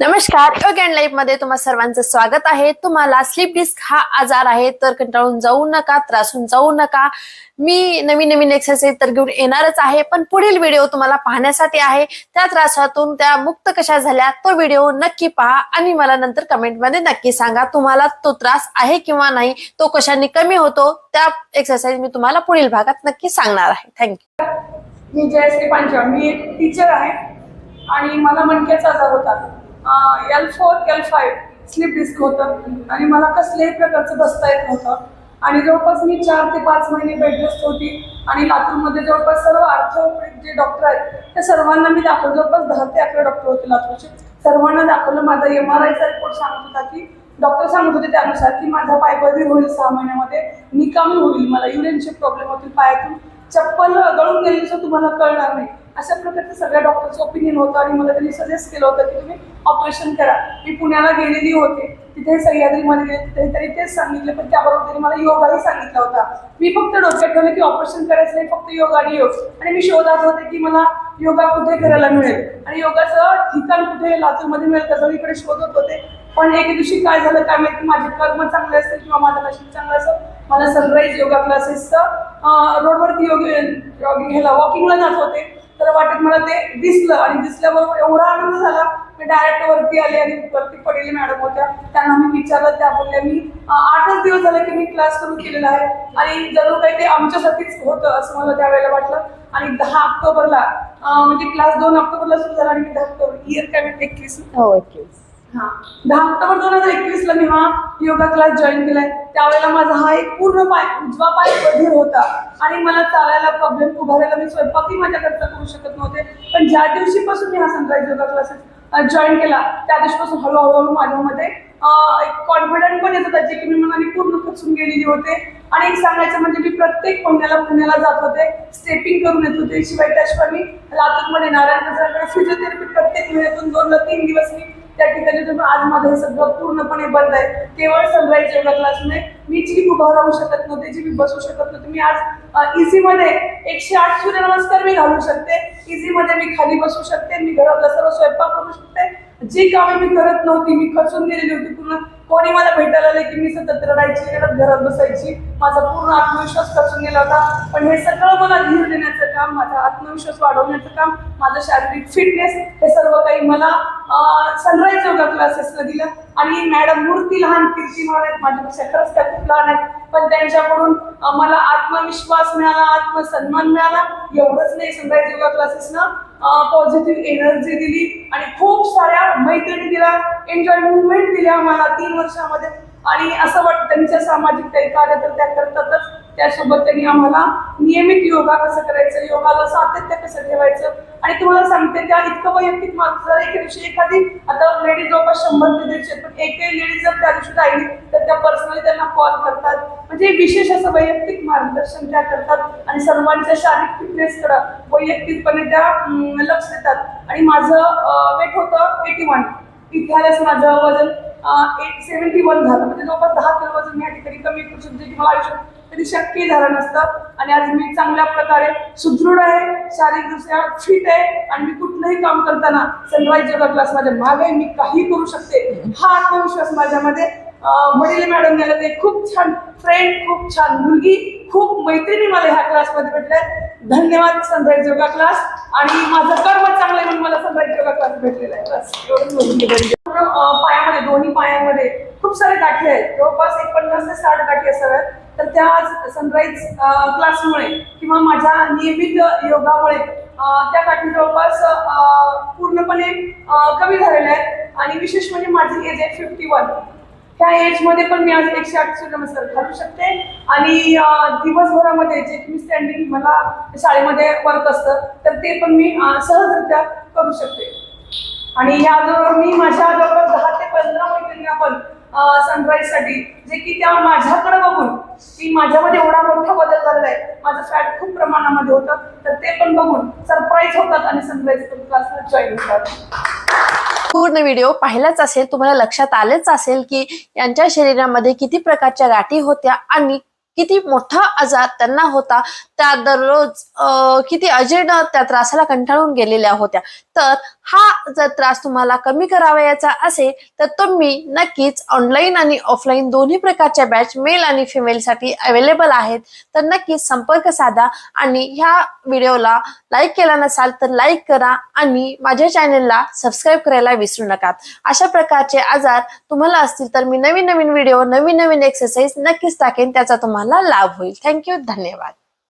नमस्कार. योग अँड लाईफमध्ये तुम्हा सर्वांचं स्वागत आहे. तुम्हाला स्लीप डिस्क हा आजार आहे तर कंटाळून जाऊ नका त्रासून जाऊ नका. मी नवीन नवीन एक्सरसाइज तर घेऊन येणारच आहे पण पुढील व्हिडिओ तुम्हाला पाहण्यासाठी आहे. त्या त्रासातून त्या मुक्त कशा झाल्या तो व्हिडिओ नक्की पहा आणि मला नंतर कमेंटमध्ये नक्की सांगा तुम्हाला तो त्रास आहे किंवा नाही तो कशाने कमी होतो त्या एक्सरसाइज मी तुम्हाला पुढील भागात नक्की सांगणार आहे. थँक्यू मी जयश्री पांचाळ मी एक टीचर आहे आणि मला मणक्याचा आजार होता. L four L five slip disc होतं. आणि मला कसल्याही प्रकारचं बसता येत नव्हतं. आणि जवळपास मी चार ते पाच महिने बेडरेस्ट होती. आणि लातूरमध्ये जवळपास सर्व आर्थोपेडिक जे डॉक्टर आहेत त्या सर्वांना मी दाखवलं. जवळपास दहा ते अकरा डॉक्टर होते लातूरचे. सर्वांना दाखवलं. माझा एम आर आयचा रिपोर्ट सांगत होता की डॉक्टर सांगत होते त्यानुसार की माझा पाय बरी होईल सहा महिन्यामध्ये. निकामी होईल. मला युरिनचे प्रॉब्लेम होतील पायातून. चप्पल गळून गेली तर तुम्हाला कळणार नाही. अशा प्रकारचं सगळ्या डॉक्टरचं ओपिनियन होतं आणि मला त्यांनी सजेस्ट केलं होतं की तुम्ही ऑपरेशन करा. मी पुण्याला गेलेली होते. तिथे सह्याद्रीमध्ये गेले तिथे तरी तेच सांगितलं पण त्याबरोबर त्यांनी मला योगाही सांगितला होता. मी फक्त डोक्यात ठेवलं की ऑपरेशन करायचं नाही फक्त योगा आणि योग. आणि मी शोधात होते की मला योगा कुठे करायला मिळेल. आणि योगाचं ठिकाण कुठे लातूरमध्ये मिळेल का सगळीकडे शोधत होते. पण एके दिवशी काय झालं काय माहिती माझे कर्म चांगले असेल किंवा माझं नशीब चांगलं असेल मला सनराईज योगा क्लासेसचं रोडवरती योग जॉगिंग ह्याला वॉकिंगला जात होते. तर वाटत मला ते दिसलं आणि दिसल्याबरोबर एवढा आनंद झाला. मी डायरेक्ट वरती आले आणि वरती पडलेले मॅडम होत्या. त्यांना मी विचारलं त्या बोलल्या मी आठच दिवस झाले की मी क्लास सुरू केलेला आहे आणि जरूर काही ते आमच्यासाठीच होतं असं मला त्यावेळेला वाटलं. आणि दहा ऑक्टोबरला म्हणजे क्लास दोन ऑक्टोबरला सुरू झाला आणि मी दहा ऑक्टोबर इयर काय मी एकवीस हो एकवीस. हा. दहा ऑक्टोबर दोन हजार एकवीस ला मी हा योगा क्लास जॉईन केलाय. त्यावेळेला माझा हा एक पूर्ण पाय उजवा पाय बधीर होता. आणि मला चालायला प्रॉब्लेम उभारायला मी स्वयंपाकही माझ्याकडचा करू शकत नव्हते. पण ज्या दिवशीपासून मी हा सनराईज योगा क्लासेस जॉईन केला त्या दिवशीपासून हळूहळू माझ्यामध्ये एक कॉन्फिडंट पण येत होता जे की मी मनाने पूर्ण खचून गेलेली होते. आणि एक सांगायचं म्हणजे मी प्रत्येक पुण्याला पुण्याला जात होते. स्टेपिंग करून येत होते. शिवाय त्याशिवाय मी लातूरमध्ये नारायण प्रसादकडे फिजिओथेरपी प्रत्येक महिन्यातून दोन तीन दिवस मी त्या ठिकाणी तुम्ही आज माझं हे सगळं पूर्णपणे बंद आहे. केवळ सनराईज योगा नाही मी जी उभा राहू शकत नव्हते जी मी बसू शकत नव्हते मी आज इझी मध्ये एकशे आठ सूर्यनमस्कार मी घालू शकते. इझी मध्ये मी खाली बसू शकते मी घरातला सर्व स्वयंपाक करू शकते. जी कामे मी करत नव्हती मी खचून गेलेली होती पूर्ण. कोणी मला भेटायला आले की मी सतत रडायची घरात बसायची. माझा पूर्ण आत्मविश्वास खचून गेला होता. पण हे सगळं मला धीर देण्याचं काम माझा आत्मविश्वास वाढवण्याचं काम माझं शारीरिक फिटनेस हे सर्व काही मला सनराईज योगा क्लासेसला दिलं. आणि मॅडम मूर्ती लहान कीर्ती आहेत माझ्यापेक्षा खरंच त्या खूप लहान आहेत. पण त्यांच्याकडून मला आत्मविश्वास मिळाला आत्मसन्मान मिळाला. एवढंच नाही सनराईज योगा क्लासेसनं पॉझिटिव्ह एनर्जी दिली. आणि खूप साऱ्या मैत्रिणी दिल्या एन्जॉय मुवमेंट दिल्या मला तीन वर्षामध्ये. आणि असं वाटतं त्यांच्या सामाजिक काही कार्य तर त्या करतातच. त्यासोबत त्यांनी आम्हाला नियमित योगा कसं करायचं योगाला सातत्य कसं ठेवायचं? आणि तुम्हाला सांगते त्या इतकं वैयक्तिक माणसं जर एका दिवशी एखादी आता लेडीज जवळपास शंभर ते दीडशे पण एकही लेडीज जर त्या दिवशी राहिली तर त्या पर्सनली त्यांना कॉल करतात. म्हणजे विशेष असं वैयक्तिक मार्गदर्शन त्या करतात. आणि सर्वांच्या शारीरिक फिटनेसकडं वैयक्तिकपणे त्या लक्ष देतात. आणि माझं वेट होतं एटी वन इथे आल्यास माझं वजन एट सेवन्टी वन झालं. म्हणजे जवळपास दहा किलो वजन मी या ठिकाणी कमी करू शकते की मला आयुष्यात कधी शक्य झालं नसतं. आणि आज मी चांगल्या प्रकारे सुदृढ आहे शारीरिकदृष्ट्या फिट आहे आणि मी कुठलंही काम करताना सनराईज योगा क्लास माझ्या मागे आहे, मी काही करू शकते. हा आत्मविश्वास माझ्यामध्ये वडील मॅडम गेले ते खूप छान फ्रेंड खूप छान मुलगी खूप मैत्रिणी मला ह्या क्लासमध्ये भेटल्या धन्यवाद सनराईज योगा क्लास आणि माझं कर्म चांगलं आहे म्हणून मला सनराईज योगा क्लास भेटलेला आहे. बस एवढंच. दोन्ही पायांमध्ये खूप सारे गाठी आहेत. जवळपास एक पन्नास ते साठ गाठी असाव्यात. तर त्या सनराईज क्लासमुळे किंवा माझ्या नियमित योगामुळे त्या गाठी जवळपास पूर्णपणे कमी झालेल्या आहेत. आणि विशेष म्हणजे माझी एज आहे फिफ्टी वन त्या एजमध्ये पण मी आज एकशे आठ सूर्यनमस्कार घालू शकते. आणि दिवसभरामध्ये जे मी स्टँडिंग मला शाळेमध्ये वर्क असतं तर ते पण मी सहजरित्या करू शकते. आणि याबरोबर मी माझ्या जवळपास दहा ते पंधरा मैत्रिणी आपण सनराईजसाठी जे की त्या माझ्याकडे बघून की माझ्यामध्ये एवढा मोठा बदल झालेला आहे. माझं फॅट खूप प्रमाणामध्ये होतं. तर ते पण बघून सरप्राईज होतात आणि सनराईज क्लासला जॉईन होतात. पूर्ण व्हिडिओ पाहिलाच असेल तुम्हाला लक्षात आलेच असेल की यांच्या शरीरामध्ये किती प्रकारच्या गाठी होत्या आणि किती मोठा आजार त्यांना होता त्या दररोज किती अजीर्ण त्या त्रासाला कंटाळून गेलेल्या होत्या. तर हा जर त्रास तुम्हाला कमी करावयाचा असेल तर तुम्ही नक्कीच ऑनलाईन आणि ऑफलाईन दोन्ही प्रकारच्या बॅच मेल आणि फिमेलसाठी अवेलेबल आहेत. तर नक्कीच संपर्क साधा आणि ह्या व्हिडिओला लाईक केला नसाल तर लाईक करा आणि माझ्या चॅनलला सबस्क्राईब करायला विसरू नका. अशा प्रकारचे आजार तुम्हाला असतील तर मी नवीन नवीन व्हिडिओ नवीन नवीन एक्सरसाइज नक्कीच टाकेन त्याचा तुम्हाला तुम्हाला लाभ होईल. थँक्यू धन्यवाद.